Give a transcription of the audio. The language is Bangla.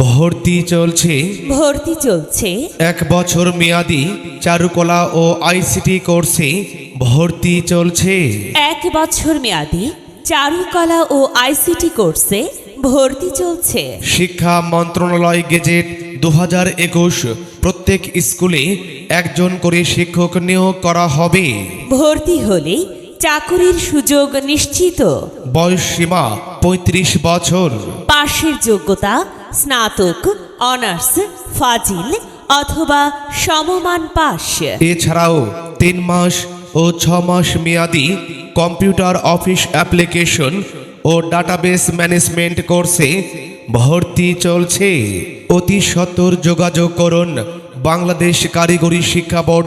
ভর্তি চলছে। ভর্তি চলছে। এক বছর মেয়াদি চারুকলা ও আইসিটি কোর্সে ভর্তি চলছে। এক বছর মেয়াদি চারুকলা ও আইসিটি কোর্সে ভর্তি চলছে। শিক্ষা মন্ত্রণালয় গেজেট দু হাজার একুশ প্রত্যেক স্কুলে একজন করে শিক্ষক নিয়োগ করা হবে। ভর্তি হলে চাকুরির সুযোগ নিশ্চিত। বয়স সীমা পঁয়ত্রিশ বছর। পাশের যোগ্যতা স্নাতক অনার্স ফাজিল অথবা সমমান পাশ। এছাড়াও তিন মাস ও ছ মাস মেয়াদি কম্পিউটার অফিস অ্যাপ্লিকেশন ও ডাটাবেস ম্যানেজমেন্ট কোর্সে ভর্তি চলছে। অতি সত্বর যোগাযোগ করুন বাংলাদেশ কারিগরি শিক্ষা বোর্ড